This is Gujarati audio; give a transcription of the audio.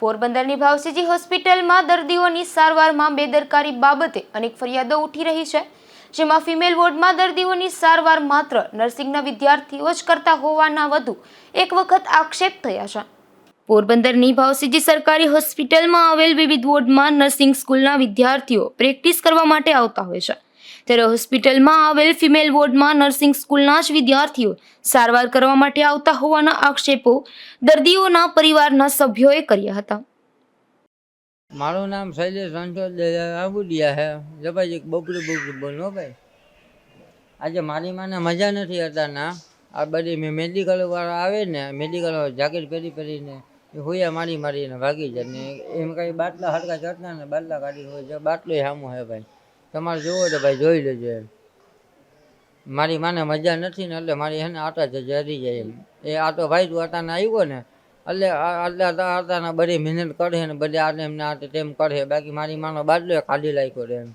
પોરબંદરની ભાવસીજી હોસ્પિટલમાં દર્દીઓની સારવારમાં બેદરકારી બાબતે અનેક ફરિયાદો ઉઠી રહી છે, જેમાં ફિમેલ વોર્ડમાં દર્દીઓની સારવાર માત્ર નર્સિંગના વિદ્યાર્થીઓ જ કરતા હોવાના વધુ એક વખત આક્ષેપ થયા છે. પોરબંદરની ભાવસીજી સરકારી હોસ્પિટલમાં આવેલ વિવિધ વોર્ડમાં નર્સિંગ સ્કૂલના વિદ્યાર્થીઓ પ્રેક્ટિસ કરવા માટે આવતા હોય છે. ત્યારે હોસ્પિટલમાં આવેલ ફિમેલ વોર્ડમાં નર્સિંગ સ્કૂલના જ વિદ્યાર્થીઓ સારવાર કરવા માટે આવતા હોવાના આક્ષેપો દર્દીઓના પરિવારના સભ્યોએ કર્યા હતા. મારું નામ શૈલેષ રણછોડ આબુડિયા હે. જબાજી બબડું બબડું બોલો ભાઈ. આજે મારી માને મજા નથી હતા ના આ બધી મેડિકલ વાળા આવે ને મેડિકલ જાકેટ પહેરી પહેરીને એ હોયા મારી મારીને ભાગી જાય ને. એમ કાંઈ બાટલા હડકા ચડતા ને બાટલા કાઢી હોય છે બાટલો સામો હે ભાઈ. તમારે જોવો તો ભાઈ જોઈ લેજો એમ. મારી માને મજા નથી ને એટલે મારી એને આટા જ હરી જાય એમ. એ આટો ભાઈ તું આટાને આવ્યો ને, એટલે આ- એટલે આટાના બધી મહેનત કરે ને બધે આને એમને આટે તેમ કરે બાકી મારી માનો બાદલો ખાલી લાગ્યો એમ.